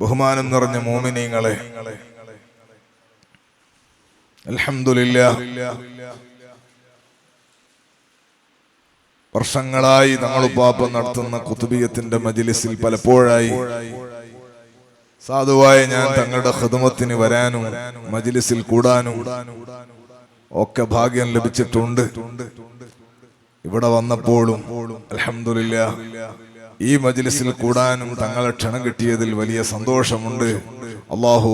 ബഹുമാനം നിറഞ്ഞ മോമിനിങ്ങളെ. വർഷങ്ങളായി നമ്മൾ ഉപ്പാപ്പ നടത്തുന്ന കുത്തുബിയത്തിന്റെ മജിലിസിൽ പലപ്പോഴായി സാധുവായ ഞാൻ തങ്ങളുടെ ഹൃദമത്തിന് വരാനും മജിലിസിൽ കൂടാനും ഒക്കെ ഭാഗ്യം ലഭിച്ചിട്ടുണ്ട്. ഇവിടെ വന്നപ്പോഴും അൽഹംദുലില്ല ഈ മജ്ലിസിൽ കൂടാനും തങ്ങളെ ക്ഷണം കിട്ടിയതിൽ വലിയ സന്തോഷമുണ്ട്. അള്ളാഹു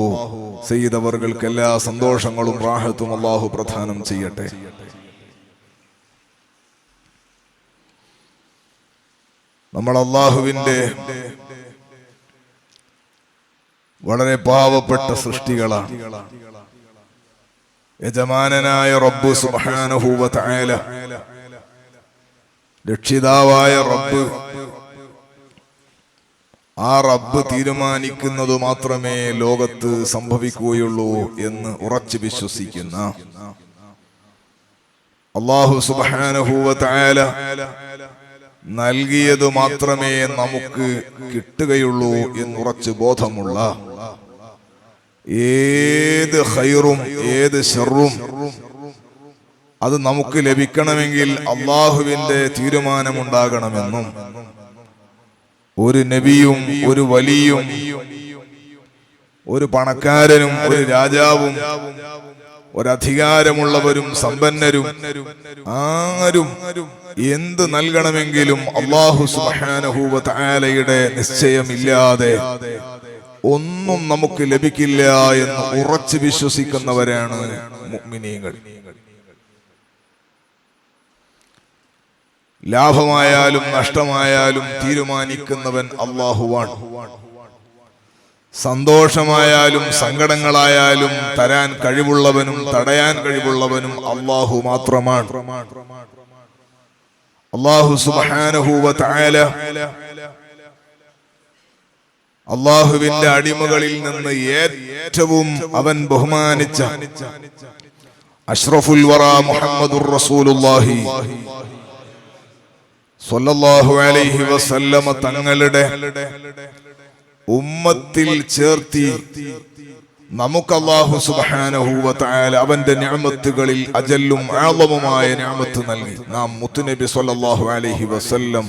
സയ്യിദ് എല്ലാ സന്തോഷങ്ങളും റാഹത്തും അള്ളാഹു പ്രധാനം ചെയ്യട്ടെ. നമ്മൾ അള്ളാഹുവിന്റെ വളരെ പാവപ്പെട്ട സൃഷ്ടികളാണ്. യജമാനനായ റബ്ബു സുബ്ഹാനഹു വ തആല രക്ഷിതാവായ റബ്ബ് ആ റബ്ബ് തീരുമാനിക്കുന്നത് മാത്രമേ ലോകത്ത് സംഭവിക്കുകയുള്ളൂ എന്ന് ഉറച്ചു വിശ്വസിക്കുന്ന അള്ളാഹു തആല നൽകിയത് മാത്രമേ നമുക്ക് കിട്ടുകയുള്ളൂ എന്നുറച്ച് ബോധമുള്ള ഏത് ഹൈറും ഏത് ഷെറും അത് നമുക്ക് ലഭിക്കണമെങ്കിൽ അള്ളാഹുവിന്റെ തീരുമാനമുണ്ടാകണമെന്നും ഒരു നബിയും ഒരു വലിയും ഒരു പണക്കാരനും ഒരു രാജാവും ഒരധികാരമുള്ളവരും സമ്പന്നരും ആരും എന്ത് നൽകണമെങ്കിലും അള്ളാഹു സുബ്ഹാനഹു തആലയുടെ നിശ്ചയമില്ലാതെ ഒന്നും നമുക്ക് ലഭിക്കില്ല എന്ന് ഉറച്ചു വിശ്വസിക്കുന്നവരാണ് മുഅ്മിനീങ്ങൾ. ലാഭമായാലും നഷ്ടമായാലും തീരുമാനിക്കുന്നവൻ അള്ളാഹുവാണ്. സന്തോഷമായാലും സങ്കടങ്ങളായാലും തരാൻ കഴിവുള്ളവനും തടയാൻ കഴിവുള്ളവനും അള്ളാഹു മാത്രമാണ്. അള്ളാഹു സുബാനഹൂവ തആല അള്ളാഹുവിന്റെ അടിമകളിൽ നിന്ന് ഏറ്റവും അവൻ ബഹുമാനിച്ച അഷ്റഫുൽ വറ മുഹമ്മദുർ റസൂലുള്ളാഹി സ്വല്ലല്ലാഹു അലൈഹി വസല്ലമ തങ്ങളുടെ ഉമ്മത്തിൽ ചേർത്തി നമുക്ക് സുബ്ഹാനഹു വ അവന്റെ ഞാമത്തുകളിൽ അജല്ലും ആളവുമായ ഞാമത്ത് നൽകി. നാം മുത്തുനബി സൊല്ലാഹു അലൈഹി വസല്ലം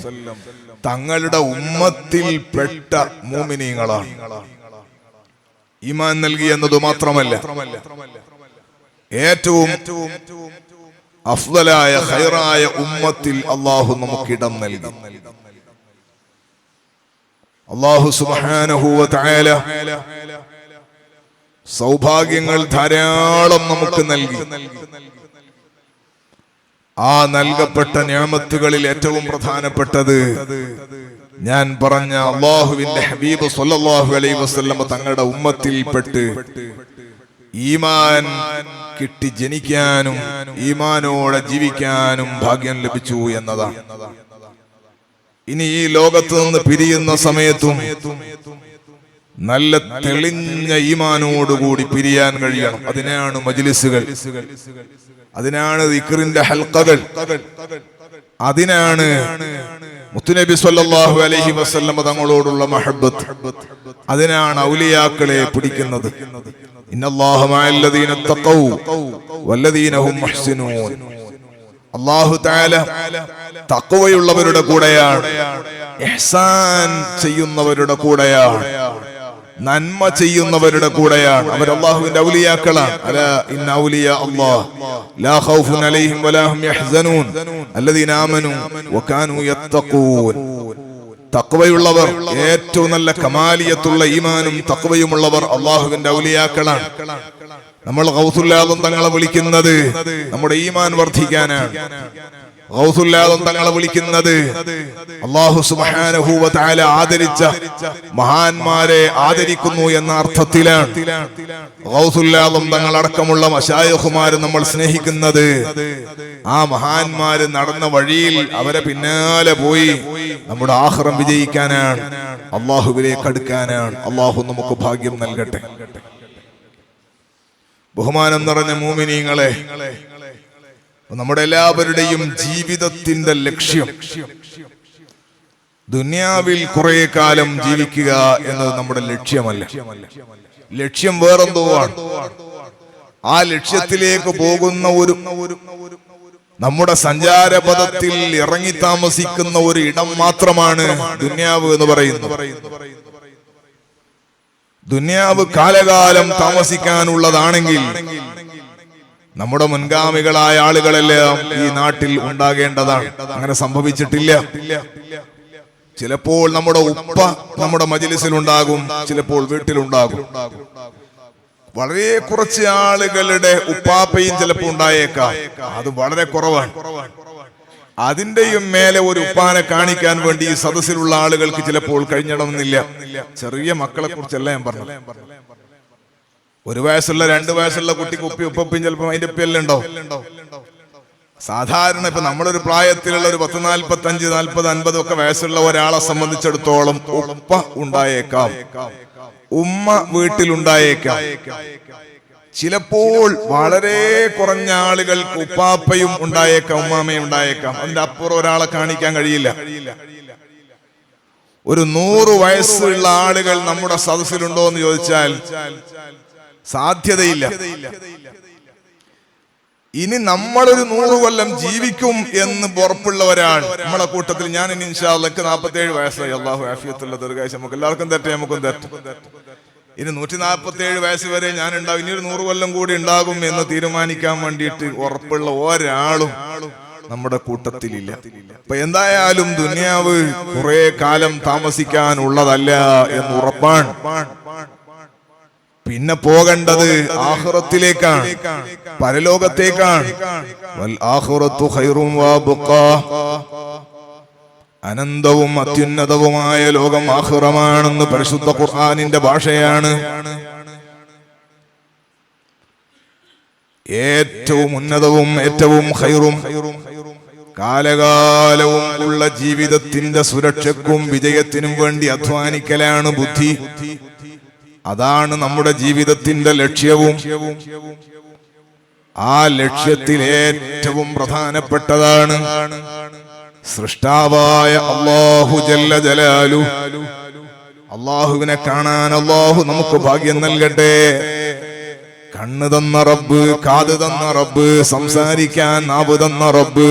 തങ്ങളുടെ ഉമ്മത്തിൽ പെട്ട മൂമിനീങ്ങളാണ്. ഈമാൻ നൽകി എന്നത് മാത്രമല്ല. ഏറ്റവും അഫ്ദലായ ഹൈറായ ഉമ്മത്തിൽ അള്ളാഹു നമുക്ക് ഇടം നൽകി. അള്ളാഹു സുബ്ഹാനഹു വ തആല സൗഭാഗ്യങ്ങൾ ധാരാളം നമുക്ക് നൽകി. ആ നൽകപ്പെട്ട ഞാമത്തുകളിൽ ഏറ്റവും പ്രധാനപ്പെട്ടത് ഞാൻ പറഞ്ഞ അള്ളാഹുവിന്റെ ഹബീബ് സൊല്ലാഹു അലൈഹി വസ്ലമ തങ്ങളുടെ ഉമ്മത്തിൽപ്പെട്ട് ഈമാൻ കിട്ടി ജനിക്കാനും ഈമാനോടെ ജീവിക്കാനും ഭാഗ്യം ലഭിച്ചു എന്നതാണ്. ഇനി ഈ ലോകത്ത് നിന്ന് പിരിയുന്ന സമയത്തും നല്ല തെളിഞ്ഞ ഈമാനോടുകൂടി പിരിയാൻ കഴിയണം. അതിനാണ് മജ്ലിസുകൾ. അതിനാണ് ദിക്റിന്റെ ഹൽക്കകൾ അതിനാണ് മുത്തുനബി സല്ലാഹു അലൈഹി വസ്ല്ലം തങ്ങളോടുള്ള മഹബത്ത് അതിനാണ് ഔലിയാക്കളെ പിടിക്കുന്നത്. തക്കവയുള്ളവരുടെ മഅല്ലദീന തഖൗ വല്ലദീന ഹും മുഹ്സിനൂൻ. അല്ലാഹു തആല തഖ്വയുള്ളവരുടെ കൂടെയാണ് ചെയ്യുന്നവരുടെ കൂടെയാണ് നന്മ ചെയ്യുന്നവരുടെ കൂടെയാണ്. അവർ അള്ളാഹുവിന്റെ ഔലിയാക്കളാണ്. അല്ലാഹ് ലാ ഖൗഫുൻ അലൈഹിം വലാ യഹ്സനൂൻ. അല്ലദീന തക്വയുള്ളവർ ഏറ്റവും നല്ല കമാലിയത്തുള്ള ഈമാനും തക്വയുമുള്ളവർ അള്ളാഹുവിന്റെ ഔലിയാക്കളാണ്. നമ്മൾ ഗൗസുല്ലാദം തങ്ങളെ വിളിക്കുന്നത് നമ്മുടെ ഈമാൻ വർദ്ധിക്കാനാണ്. ഗൗസുല്ലാദം തങ്ങളെ വിളിക്കുന്നത് അള്ളാഹു തആല ആദരിച്ച മഹാന്മാരെ ആദരിക്കുന്നു എന്ന അർത്ഥത്തിലാണ്. തങ്ങൾ തങ്ങളടക്കമുള്ള മശായഹുമാര് നമ്മൾ സ്നേഹിക്കുന്നത്. ആ മഹാന്മാര് നടന്ന വഴിയിൽ അവരെ പിന്നാലെ പോയി നമ്മുടെ ആഹ്റം വിജയിക്കാനാണ് അള്ളാഹുവിലേക്ക് അടുക്കാനാണ്. അള്ളാഹു നമുക്ക് ഭാഗ്യം നൽകട്ടെ. ബഹുമാനം നിറഞ്ഞ മൂമിനീങ്ങളെ നമ്മുടെ എല്ലാവരുടെയും ജീവിതത്തിന്റെ ലക്ഷ്യം. ദുനിയാവിൽ കുറെ കാലം ജീവിക്കുക എന്നത് നമ്മുടെ ലക്ഷ്യമല്ല. ലക്ഷ്യം വേറെന്തോ ആണ് ആ ലക്ഷ്യത്തിലേക്ക് പോകുന്ന ഒരു നമ്മുടെ സഞ്ചാരപഥത്തിൽ ഇറങ്ങി താമസിക്കുന്ന ഒരു ഇടം മാത്രമാണ് ദുന്യാവ് എന്ന് പറയുന്നത്. ദുന്യാവ് കാലകാലം താമസിക്കാനുള്ളതാണെങ്കിൽ നമ്മുടെ മുൻഗാമികളായ ആളുകളെല്ലാം ഈ നാട്ടിൽ ഉണ്ടാകേണ്ടതാണ്? അങ്ങനെ സംഭവിച്ചിട്ടില്ല. ചിലപ്പോൾ നമ്മുടെ ഉപ്പ നമ്മുടെ മജിലിസിലുണ്ടാകും ചിലപ്പോൾ വീട്ടിലുണ്ടാകും. വളരെ കുറച്ച് ആളുകളുടെ ഉപ്പാപ്പയും ചിലപ്പോൾ ഉണ്ടായേക്കാം. അത് വളരെ കുറവാണ്. അതിന്റെയും മേലെ ഒരു ഉപ്പാനെ കാണിക്കാൻ വേണ്ടി ഈ സദസ്സിലുള്ള ആളുകൾക്ക് ചിലപ്പോൾ കഴിഞ്ഞണമെന്നില്ല ചെറിയ മക്കളെ കുറിച്ചല്ല ഞാൻ പറഞ്ഞത്. ഒരു വയസ്സുള്ള രണ്ട് വയസ്സുള്ള കുട്ടിക്ക് ഉപ്പി ഉപ്പയും ചിലപ്പോൾ അതിന്റെ ഉപ്പിയെല്ലാം ഉണ്ടോ? സാധാരണ ഇപ്പൊ നമ്മളൊരു പ്രായത്തിലുള്ള ഒരു പത്ത് നാൽപ്പത്തി അഞ്ച് നാൽപ്പത് അൻപത് ഒക്കെ വയസ്സുള്ള ഒരാളെ സംബന്ധിച്ചിടത്തോളം ഉപ്പ ഉണ്ടായേക്കാം. ഉമ്മ വീട്ടിലുണ്ടായേക്കാം. ചിലപ്പോൾ വളരെ കുറഞ്ഞ ആളുകൾക്ക് ഉപ്പാപ്പയും ഉണ്ടായേക്കാം ഉമ്മാമയും ഉണ്ടായേക്കാം. അതിന്റെ അപ്പുറം ഒരാളെ കാണിക്കാൻ കഴിയില്ല. ഒരു നൂറ് വയസ്സുള്ള ആളുകൾ നമ്മുടെ സദസ്സിലുണ്ടോ എന്ന് ചോദിച്ചാൽ സാധ്യതയില്ല. ഇനി നമ്മളൊരു നൂറ് കൊല്ലം ജീവിക്കും എന്ന് ഉറപ്പുള്ളവരാണ്. നമ്മളെ കൂട്ടത്തിൽ ഞാൻ ഇനി ഇൻഷാല്ലക്ക് നാൽപ്പത്തി ഏഴ് വയസ്സായി. അള്ളാഹു ആഫിയത്തുള്ള ദീർഘാശം നമുക്ക് എല്ലാവർക്കും തെറ്റ് നമുക്കും തെറ്റ്. ഇനി നൂറ്റി നാൽപ്പത്തി ഏഴ് വയസ്സ് വരെ ഞാൻ ഉണ്ടാവും. ഇനി ഒരു നൂറ് കൊല്ലം കൂടി ഉണ്ടാകും എന്ന് തീരുമാനിക്കാൻ വേണ്ടിയിട്ട് ഉറപ്പുള്ള ഒരാളും നമ്മുടെ കൂട്ടത്തിലില്ല. അപ്പൊ എന്തായാലും ദുനിയാവ് കുറെ കാലം താമസിക്കാനുള്ളതല്ല എന്ന് ഉറപ്പാണ്. പിന്നെ പോകേണ്ടത് ആഹുറത്തിലേക്കാണ്. പരലോകത്തേക്കാണ്. അനന്തവും അത്യുന്നതവുമായ ലോകം ആഹുറമാണെന്ന് പരിശുദ്ധ ഖുർആനിന്റെ ഭാഷയാണ്. ഏറ്റവും ഉന്നതവും ഏറ്റവും ഹൈറും കാലകാലവും ഉള്ള ജീവിതത്തിന്റെ സുരക്ഷയ്ക്കും വിജയത്തിനും വേണ്ടി അധ്വാനിക്കലാണ് ബുദ്ധി. അതാണ് നമ്മുടെ ജീവിതത്തിന്റെ ലക്ഷ്യവും. ആ ലക്ഷ്യത്തിൽ ഏറ്റവും പ്രധാനപ്പെട്ടതാണ് സൃഷ്ടാവായ അള്ളാഹു ജല്ല ജലാലു. അള്ളാഹുവിനെ കാണാൻ അള്ളാഹു നമുക്ക് ഭാഗ്യം നൽകട്ടെ. കണ്ണ് തന്ന റബ്ബ് കാത് തന്ന റബ്ബ് സംസാരിക്കാൻ നാവ് തന്ന റബ്ബ്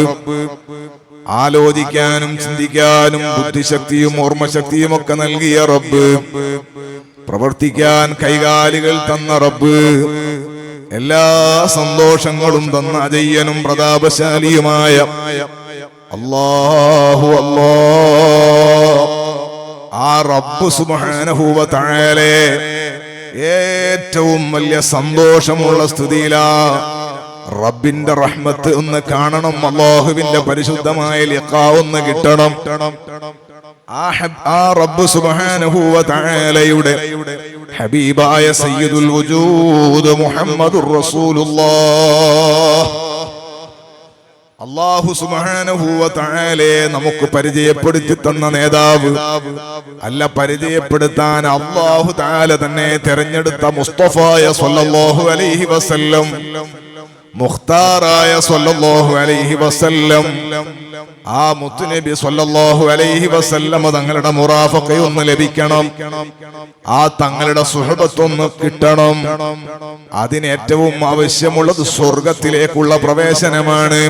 ആലോചിക്കാനും ചിന്തിക്കാനും ബുദ്ധിശക്തിയും ഓർമ്മശക്തിയും ഒക്കെ നൽകിയ റബ്ബ്. പ്രവർത്തിക്കാൻ കൈകാലികൾ തന്ന റബ്ബ്. എല്ലാ സന്തോഷങ്ങളും തന്ന അജയ്യനും പ്രതാപശാലിയുമായ അല്ലാഹു അല്ലാ. ആ റബ്ബ് സുബ്ഹാനഹു വ തആലേ ഏറ്റവും വലിയ സന്തോഷമുള്ള സ്ഥിതിയിലാ റബ്ബിന്റെ റഹ്മത്ത് ഒന്ന് കാണണം അള്ളാഹുവിന്റെ പരിശുദ്ധമായ ലിഖാ ഒന്ന് കിട്ടണം. ആ റബ്ബ് തആലയുടെ ഹബീബായ സയ്യിദുൽ വജൂദ് മുഹമ്മദുർ റസൂലുള്ളാഹ്. അള്ളാഹു തആലയെ നമുക്ക് പരിചയപ്പെടുത്തി തന്ന നേതാവ് അല്ല പരിചയപ്പെടുത്താൻ അള്ളാഹു താല തന്നെ തിരഞ്ഞെടുത്ത മുസ്തഫായ സ്വല്ലാഹു അലൈഹി വസല്ലം മുഖ്താറായ സ്വല്ലല്ലാഹു അലൈഹി വസല്ലം. ആ മുത്തുനബി സ്വല്ലല്ലാഹു അലൈഹി വസല്ലം തങ്ങളുടെ മുറാഫഖ ഒന്ന് ലഭിക്കണം. ആ തങ്ങളുടെ സുഹബത്തൊന്ന് കിട്ടണം. അതിന് ഏറ്റവും ആവശ്യമുള്ളത് സ്വർഗത്തിലേക്കുള്ള പ്രവേശനമാണ്.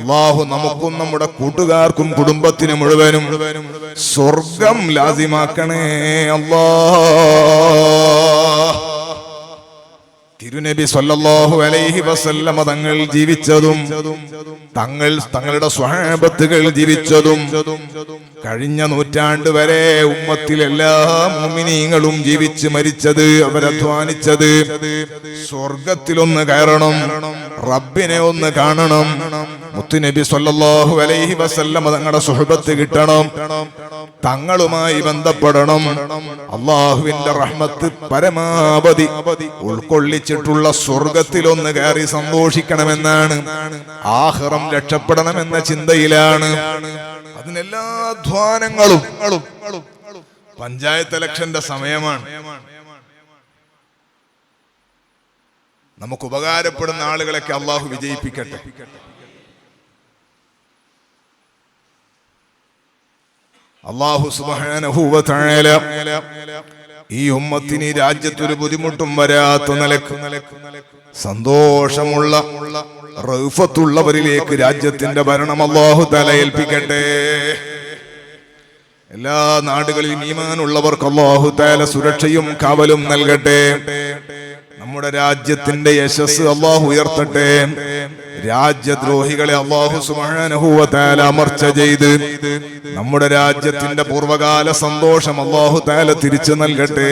അള്ളാഹു നമുക്കും നമ്മുടെ കൂട്ടുകാർക്കും കുടുംബത്തിന് മുഴുവനും സ്വർഗം ലാസിമാക്കണേ. അല്ലാ തിരുനബി സല്ലല്ലാഹു അലൈഹി വസല്ലമ തങ്ങൾ ജീവിച്ചതും തങ്ങൾ തങ്ങളുടെ സ്വഹാബത്തുകൾ ജീവിച്ചതും കഴിഞ്ഞ നൂറ്റാണ്ട് വരെ ഉമ്മത്തിലെല്ലാ മുമിനീങ്ങളും ജീവിച്ച് മരിച്ചത് അവരധ്വാനിച്ചത്. സ്വർഗത്തിലൊന്ന് കയറണം റബ്ബിനെ ഒന്ന് കാണണം. മുത്തുനബി സല്ലല്ലാഹു അലൈഹി വസല്ലമ തങ്ങളുടെ സുഹൃത്ത് കിട്ടണം. തങ്ങളുമായി ബന്ധപ്പെടണം. അള്ളാഹുവിന്റെ റഹ്മത്ത് പരമാവധി ഉൾക്കൊള്ളിച്ചിട്ടുള്ള സ്വർഗത്തിലൊന്ന് കയറി സന്തോഷിക്കണമെന്നാണ്. ആഹ്റം രക്ഷപ്പെടണമെന്ന ചിന്തയിലാണ്. അതിനെല്ലാ അധ്വാനങ്ങളും പഞ്ചായത്ത് ഇലക്ഷന്റെ സമയമാണ്. നമുക്ക് ഉപകാരപ്പെടുന്ന ആളുകളൊക്കെ അള്ളാഹു വിജയിപ്പിക്കട്ടെ. അള്ളാഹു തഴല ഈ ഉമ്മത്തിന് രാജ്യത്തൊരു ബുദ്ധിമുട്ടും വരാത്ത നിലയ്ക്ക് സന്തോഷമുള്ള റൗഫത്തുള്ളവരിലേക്ക് രാജ്യത്തിന്റെ ഭരണം അള്ളാഹു തലയേൽപ്പിക്കട്ടെ എല്ലാ നാടുകളിലും ഈമാനുള്ളവർക്ക് അള്ളാഹു തല സുരക്ഷയും കാവലും നൽകട്ടെ. നമ്മുടെ രാജ്യത്തിന്റെ യശസ് അള്ളാഹു ഉയർത്തട്ടെ. രാജ്യദ്രോഹികളെ അള്ളാഹു സുബ്ഹാനഹു താല അമർച്ച ചെയ്ത് നമ്മുടെ രാജ്യത്തിന്റെ പൂർവകാല സന്തോഷം അള്ളാഹു താല തിരിച്ചു നൽകട്ടെ.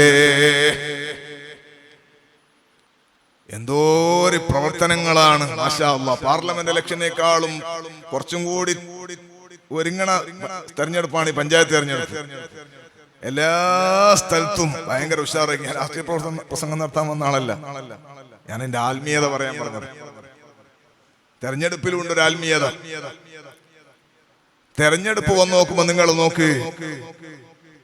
എന്തോര് പ്രവർത്തനങ്ങളാണ് മാഷാ പാർലമെന്റ് ഇലക്ഷനേക്കാളും കുറച്ചും കൂടി ഒരുങ്ങണ തെരഞ്ഞെടുപ്പാണ് ഈ പഞ്ചായത്ത് തെരഞ്ഞെടുപ്പ്. എല്ലാ സ്ഥലത്തും ഭയങ്കര ഉഷാറാക്കി ഞാൻ രാഷ്ട്രീയ പ്രവർത്തന പ്രസംഗം നടത്താൻ വന്ന ആളല്ല. ഞാൻ എന്റെ ആത്മീയത പറയാൻ പറഞ്ഞത്. തെരഞ്ഞെടുപ്പിലുണ്ട് ഒരു ആത്മീയത. തെരഞ്ഞെടുപ്പ് വന്ന് നോക്കുമ്പോ നിങ്ങൾ നോക്ക്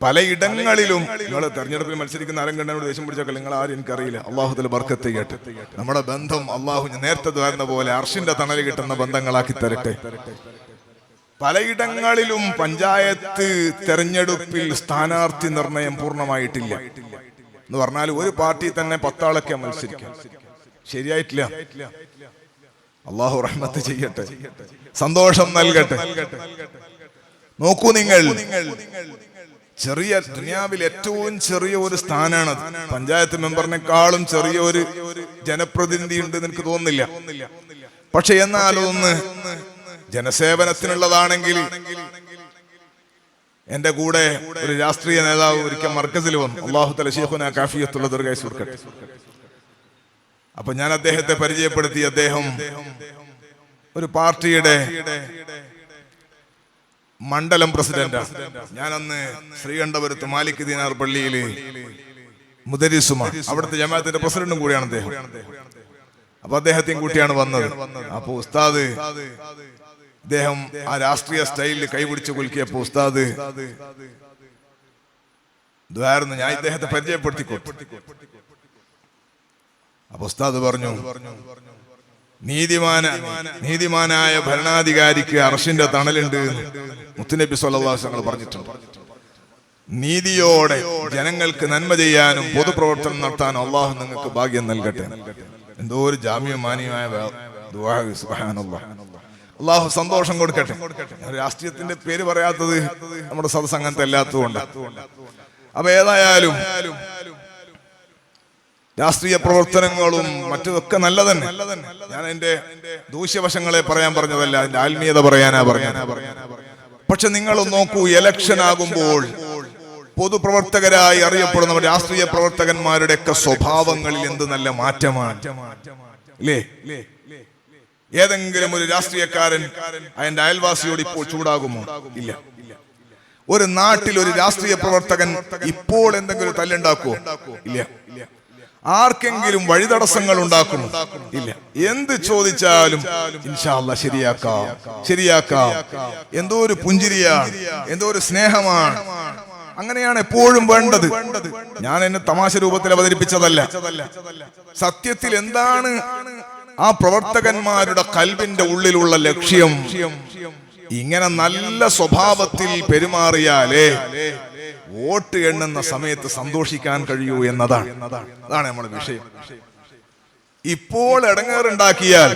പലയിടങ്ങളിലും നിങ്ങൾ തെരഞ്ഞെടുപ്പിൽ മത്സരിക്കുന്ന ആരും കണ്ടോട് ദേഷ്യം പിടിച്ചൊക്കെ നിങ്ങൾ ആരും എനിക്കറിയില്ല. അള്ളാഹുദൽ ബർക്കത്ത് കേട്ട്. നമ്മുടെ ബന്ധം അള്ളാഹു നേരത്തെ ദ്വാരുന്ന പോലെ അർഷിന്റെ തണൽ കിട്ടുന്ന ബന്ധങ്ങളാക്കി തരട്ടെ. പലയിടങ്ങളിലും പഞ്ചായത്ത് തെരഞ്ഞെടുപ്പിൽ സ്ഥാനാർത്ഥി നിർണയം പൂർണമായിട്ടില്ല. എന്ന് പറഞ്ഞാൽ ഒരു പാർട്ടി തന്നെ പത്താളൊക്കെ മത്സരിക്കാം ശരിയായിട്ടില്ല. അള്ളാഹു റഹ്മത്ത് ചെയ്യട്ടെ. സന്തോഷം നൽകട്ടെ. നോക്കൂ നിങ്ങൾ. ചെറിയ ദുനിയാവിൽ ഏറ്റവും ചെറിയ ഒരു സ്ഥാനാണ് പഞ്ചായത്ത് മെമ്പറിനെക്കാളും ചെറിയ ഒരു ജനപ്രതിനിധി ഉണ്ട് എനിക്ക് തോന്നുന്നില്ല. പക്ഷെ എന്നാലൊന്ന് ജനസേവനത്തിനുള്ളതാണെങ്കിൽ എന്റെ കൂടെ ഒരു രാഷ്ട്രീയ നേതാവ് ഒരിക്കൽ മർക്കസിൽ വന്നു. അള്ളാഹു തലശീഖുന കാഫിയത്തുള്ള ദുർഗായി അപ്പൊ ഞാൻ അദ്ദേഹത്തെ പരിചയപ്പെടുത്തി അദ്ദേഹം ഒരു പാർട്ടിയുടെ മണ്ഡലം പ്രസിഡന്റാണ്. ഞാൻ അന്ന് ശ്രീകണ്ഠപുരത്ത് മാലിക് ദീനാർ പള്ളിയിൽ മുദരിസുമാണ് അവിടുത്തെ ജമാഅത്തിന്റെ പ്രസിഡന്റും കൂടിയാണ് അദ്ദേഹം. അപ്പൊ അദ്ദേഹത്തെയും കൂട്ടിയാണ് വന്നത്. അപ്പൊ ഉസ്താദ് അദ്ദേഹം ആ രാഷ്ട്രീയ സ്റ്റൈലിൽ കൈപിടിച്ച് കുലുക്കിയപ്പോ ഉസ്താദ് ഇതായിരുന്നു ഞാൻ ഇദ്ദേഹത്തെ പരിചയപ്പെടുത്തി അപ്പൊ ഉസ്താദ് പറഞ്ഞു നീതിമാന നീതിമാനായ ഭരണാധികാരിക്ക് അർഷിന്റെ തണലുണ്ട് മുത്തുനബി സല്ലാസങ്ങൾ പറഞ്ഞിട്ടുണ്ട്. നീതിയോടെ ജനങ്ങൾക്ക് നന്മ ചെയ്യാനും പൊതുപ്രവർത്തനം നടത്താനും അള്ളാഹു നിങ്ങൾക്ക് ഭാഗ്യം നൽകട്ടെ. എന്തോ ഒരു ജാമ്യമാന്യമായ സുബ്ഹാനല്ലാഹ്. അള്ളാഹു സന്തോഷം കൊടുക്കട്ടെ. രാഷ്ട്രീയത്തിന്റെ പേര് പറയാത്തത് നമ്മുടെ സദസ് അങ്ങനത്തെ അല്ലാത്തതുകൊണ്ട്. അപ്പൊ ഏതായാലും രാഷ്ട്രീയ പ്രവർത്തനങ്ങളും മറ്റതൊക്കെ നല്ല തന്നെ ഞാൻ എന്റെ ദൂഷ്യവശങ്ങളെ പറയാൻ പറഞ്ഞതല്ല അതിന്റെ ആത്മീയത പറയാനാ പറയാ പക്ഷെ നിങ്ങൾ നോക്കൂ ഇലക്ഷൻ ആകുമ്പോൾ പൊതുപ്രവർത്തകരായി അറിയപ്പെടുന്ന രാഷ്ട്രീയ പ്രവർത്തകന്മാരുടെ ഒക്കെ സ്വഭാവങ്ങളിൽ എന്ത് നല്ല മാറ്റമാണ്. അല്ലേ ഏതെങ്കിലും ഒരു രാഷ്ട്രീയക്കാരൻ അതിന്റെ അയൽവാസിയോട് ഇപ്പോൾ ചൂടാകുമോ? ഇല്ല. ഒരു നാട്ടിൽ ഒരു രാഷ്ട്രീയ പ്രവർത്തകൻ ഇപ്പോൾ എന്തെങ്കിലും തല്ലുണ്ടാക്കുമോ ഇല്ല. ആർക്കെങ്കിലും വഴിതടസ്സങ്ങൾ ഉണ്ടാക്കും ഇല്ല. എന്ത് ചോദിച്ചാലും ശരിയാക്കാം. ശരിയാക്കാം. എന്തോ ഒരു പുഞ്ചിരിയാണ്. എന്തോ ഒരു സ്നേഹമാണ്. അങ്ങനെയാണ് എപ്പോഴും വേണ്ടത്. ഞാൻ എന്നെ തമാശ രൂപത്തിൽ അവതരിപ്പിച്ചതല്ല. സത്യത്തിൽ എന്താണ് ആ പ്രവർത്തകന്മാരുടെ കൽവിന്റെ ഉള്ളിലുള്ള ലക്ഷ്യം ഇങ്ങനെ നല്ല സ്വഭാവത്തിൽ പെരുമാറിയാലേ വോട്ട് എണ്ണുന്ന സമയത്ത് സന്തോഷിക്കാൻ കഴിയൂ എന്നതാണ്. അതാണ് നമ്മുടെ വിഷയം. ഇപ്പോൾ ഇടങ്ങേറുണ്ടാക്കിയാൽ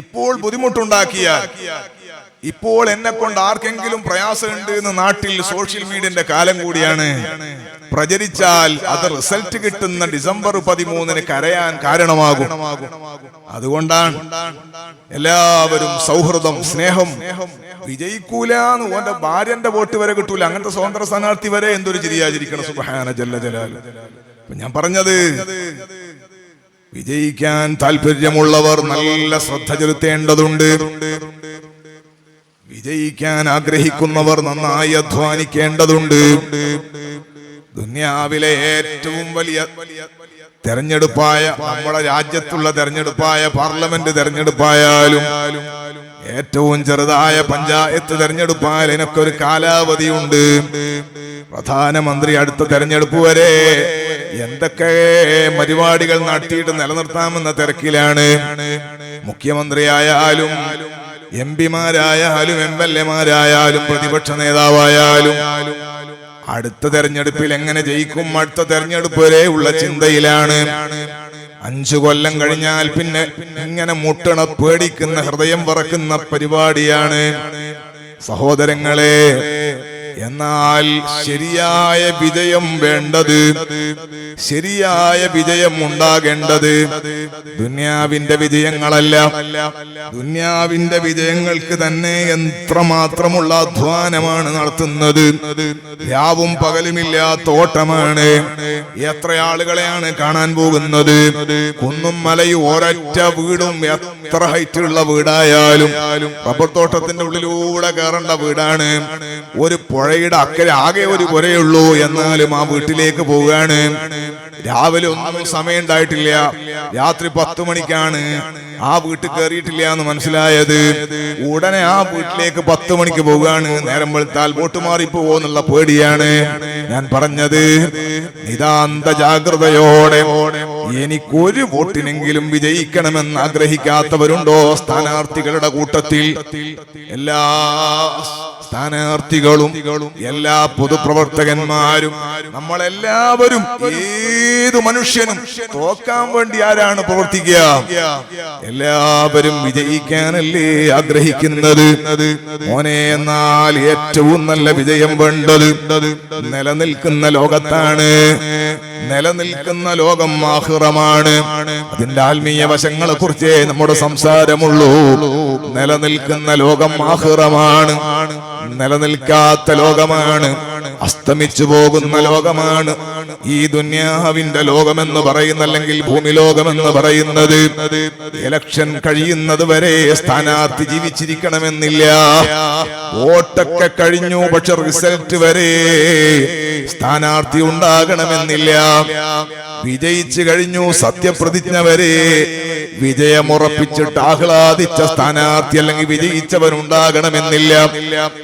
ഇപ്പോൾ ബുദ്ധിമുട്ടുണ്ടാക്കിയാൽ ഇപ്പോൾ എന്നെ കൊണ്ട് ആർക്കെങ്കിലും പ്രയാസമുണ്ട് എന്ന് നാട്ടിൽ സോഷ്യൽ മീഡിയന്റെ കാലം കൂടിയാണ്. പ്രചരിച്ചാൽ അത് റിസൾട്ട് കിട്ടുന്ന ഡിസംബർ പതിമൂന്നിന് കരയാൻ കാരണമാകും. അതുകൊണ്ടാണ് എല്ലാവരും സൗഹൃദം സ്നേഹം വിജയിക്കൂലെന്ന് ഓന്റെ ഭാര്യന്റെ വോട്ട് വരെ കിട്ടൂല. അങ്ങനത്തെ സ്വതന്ത്ര സ്ഥാനാർത്ഥി വരെ എന്തൊരു ചിരിയാചരിക്കണം സുബഹാന ജല്ല ജലാൽ. ഞാൻ പറഞ്ഞത് വിജയിക്കാൻ താല്പര്യമുള്ളവർ നല്ല ശ്രദ്ധ ചെലുത്തേണ്ടതുണ്ട്. വിജയിക്കാൻ ആഗ്രഹിക്കുന്നവർ നന്നായി അധ്വാനിക്കേണ്ടതുണ്ട്. ദുന്യാവിലെ ഏറ്റവും വലിയ തെരഞ്ഞെടുപ്പായ നമ്മുടെ രാജ്യത്തുള്ള തെരഞ്ഞെടുപ്പായ പാർലമെന്റ് തെരഞ്ഞെടുപ്പായാലും ഏറ്റവും ചെറുതായ പഞ്ചായത്ത് തെരഞ്ഞെടുപ്പായാലും ഇതിനൊക്കെ ഒരു കാലാവധിയുണ്ട്. പ്രധാനമന്ത്രി അടുത്ത തെരഞ്ഞെടുപ്പ് വരെ എന്തൊക്കെ പരിപാടികൾ നടത്തിയിട്ട് നിലനിർത്താമെന്ന തിരക്കിലാണ്. മുഖ്യമന്ത്രിയായാലും എം പിമാരായാലും എം എൽ എമാരായാലും പ്രതിപക്ഷ നേതാവായാലും അടുത്ത തെരഞ്ഞെടുപ്പിൽ എങ്ങനെ ജയിക്കും അടുത്ത തെരഞ്ഞെടുപ്പ് വരെ ഉള്ള ചിന്തയിലാണ്. അഞ്ചു കൊല്ലം കഴിഞ്ഞാൽ പിന്നെ ഇങ്ങനെ മുട്ടണ പേടിക്കുന്ന ഹൃദയം പറക്കുന്ന പരിപാടിയാണ്. സഹോദരങ്ങളെ എന്നാൽ ശരിയായ വിജയം വേണ്ടത് ശരിയായ വിജയം ഉണ്ടാകേണ്ടത് ദുന്യാവിന്റെ വിജയങ്ങളല്ല. ദുന്യാവിന്റെ വിജയങ്ങൾക്ക് തന്നെ എത്രമാത്രമുള്ള അധ്വാനമാണ് നടത്തുന്നത്. രാവും പകലുമില്ലാത്ത ഓട്ടമാണ് എത്ര ആളുകളെയാണ് കാണാൻ പോകുന്നത്. കുന്നും മലയും ഒരൊറ്റ വീടും എത്ര ഹൈറ്റുള്ള വീടായാലും റബ്ബർ തോട്ടത്തിന്റെ ഉള്ളിലൂടെ കയറേണ്ട വീടാണ്. ഒരു പുഴയുടെ അക്കരെ ആകെ ഒരു പുരയുള്ളൂ എന്നാലും ആ വീട്ടിലേക്ക് പോവുകയാണ്. രാവിലെ ഒന്നും സമയം ഉണ്ടായിട്ടില്ല. രാത്രി പത്തു മണിക്കാണ്. ആ വീട്ടിൽ കയറിയിട്ടില്ല എന്ന് മനസ്സിലായത്. ഉടനെ ആ വീട്ടിലേക്ക് പത്ത് മണിക്ക് പോവുകയാണ് നേരം വെളുത്താൽ ബോട്ട് മാറിപ്പോവോ എന്നുള്ള പേടിയാണ്. ഞാൻ പറഞ്ഞത് നിതാന്ത ജാഗ്രതയോടെ എനിക്കൊരു വോട്ടിനെങ്കിലും വിജയിക്കണമെന്ന് ആഗ്രഹിക്കാത്തവരുണ്ടോ? സ്ഥാനാർത്ഥികളുടെ കൂട്ടത്തിൽ എല്ലാ സ്ഥാനാർത്ഥികളും എല്ലാ പൊതുപ്രവർത്തകന്മാരും നമ്മളെല്ലാവരും ഏത് മനുഷ്യനും തോക്കാൻ വേണ്ടി ആരാണ് പ്രവർത്തിക്കുക? എല്ലാവരും വിജയിക്കാനല്ലേ ആഗ്രഹിക്കുന്നത്? മോനെ എന്നാൽ ഏറ്റവും നല്ല വിജയം വേണ്ടത് നിലനിൽക്കുന്ന ലോകത്താണ്. നിലനിൽക്കുന്ന ലോകം ആഹ്റമാണ്. അതിന്റെ ആത്മീയ വശങ്ങളെ കുറിച്ചേ നമ്മുടെ സംസാരമുള്ളൂ. നിലനിൽക്കുന്ന ലോകം ആഹ്റമാണ്. നിലനിൽക്കാത്ത ലോകമാണ്. അസ്തമിച്ചു പോകുന്ന ലോകമാണ്. ഈ ദുന്യാവിന്റെ ലോകമെന്ന് പറയുന്ന അല്ലെങ്കിൽ ഭൂമി ലോകമെന്ന് പറയുന്നത്. ഇലക്ഷൻ കഴിയുന്നത് വരെ സ്ഥാനാർത്ഥി ജീവിച്ചിരിക്കണമെന്നില്ല. വോട്ടൊക്കെ കഴിഞ്ഞു. പക്ഷെ റിസൾട്ട് വരെ സ്ഥാനാർത്ഥി ഉണ്ടാകണമെന്നില്ല. വിജയിച്ചു കഴിഞ്ഞു. സത്യപ്രതിജ്ഞ വരെ വിജയമുറപ്പിച്ചിട്ട് ആഹ്ലാദിച്ച സ്ഥാനാർത്ഥി അല്ലെങ്കിൽ വിജയിച്ചവൻ ഉണ്ടാകണമെന്നില്ല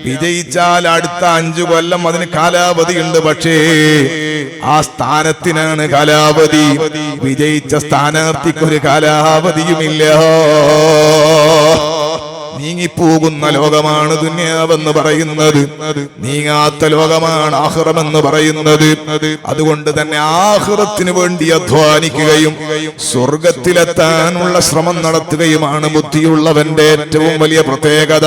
വിജയിച്ചാൽ അടുത്ത അഞ്ചു കൊല്ലം അതിന് കാലാവധിയുണ്ട്. പക്ഷേ ആ സ്ഥാനത്തിനാണ് കാലാവധി. വിജയിച്ച സ്ഥാനാർത്ഥിക്കൊരു കാലാവധിയുമില്ല. നീങ്ങിപ്പോകുന്ന ലോകമാണ് ദുന്യാവെന്ന് പറയുന്നത്. നീങ്ങാത്ത ലോകമാണ് ആഹ്റമെന്ന് പറയുന്നത്. അതുകൊണ്ട് തന്നെ ആഹ്റത്തിന് വേണ്ടി അധ്വാനിക്കുകയും സ്വർഗത്തിലെത്താനുള്ള ശ്രമം നടത്തുകയുമാണ് ബുദ്ധിയുള്ളവന്റെ ഏറ്റവും വലിയ പ്രത്യേകത.